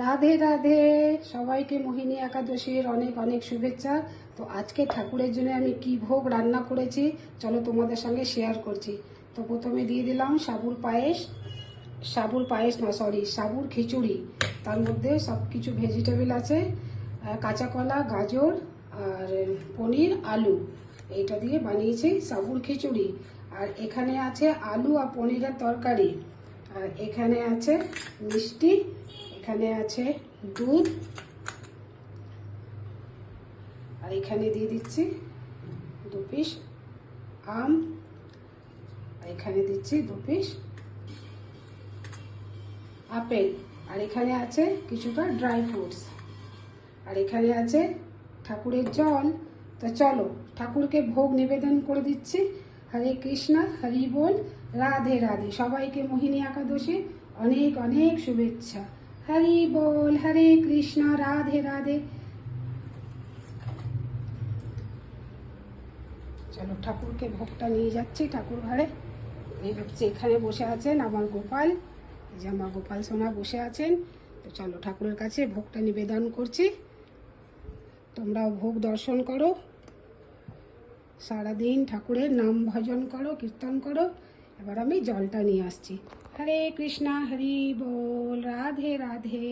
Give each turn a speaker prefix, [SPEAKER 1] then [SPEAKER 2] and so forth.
[SPEAKER 1] রাধে রাধে। সবাইকে মোহিনী একাদশীর অনেক অনেক শুভেচ্ছা। তো আজকে ঠাকুরের জন্য আমি কি ভোগ রান্না করেছি, চলো তোমাদের সঙ্গে শেয়ার করছি। তো প্রথমে দিয়ে দিলাম সাবুর পায়েস। সাবুর পায়েস না সরি সাবুর খিচুড়ি। তার মধ্যে সব কিছু ভেজিটেবল আছে কাঁচা কলা গাজর আর পনির, আলু। এইটা দিয়ে বানিয়েছি সাবুর খিচুড়ি। আর এখানে আছে আলু আর পনিরের তরকারি। আর এখানে আছে মিষ্টি এখানে আছে দুধ। আর এখানে দিয়ে দিচ্ছি দু পিস আম। আর এখানে দিচ্ছি দু পিস আপেল। আর এখানে আছে কিছুটা ড্রাই ফ্রুটস। আর এখানে আছে ঠাকুরের জল তো চলো, ঠাকুরকে ভোগ নিবেদন করে দিচ্ছি। হরে কৃষ্ণ, হরি বল, রাধে রাধে। সবাইকে মোহিনী একাদশী অনেক অনেক শুভেচ্ছা। হরি বল, হরে কৃষ্ণ, রাধে রাধে। চলো ঠাকুরকে ভোগটা নিয়ে যাচ্ছি, ঠাকুর ঘরে। এই হচ্ছে এখানে বসে আছেন আমার গোপাল। আমার গোপাল সোনা বসে আছেন। তো চলো ঠাকুরের কাছে ভোগটা নিবেদন করছি। তোমরাও ভোগ দর্শন করো। সারাদিন ঠাকুরের নাম ভজন করো, কীর্তন করো। এবার আমি জলটা নিয়ে আসছি। হরে কৃষ্ণা হরি বল রাধে রাধে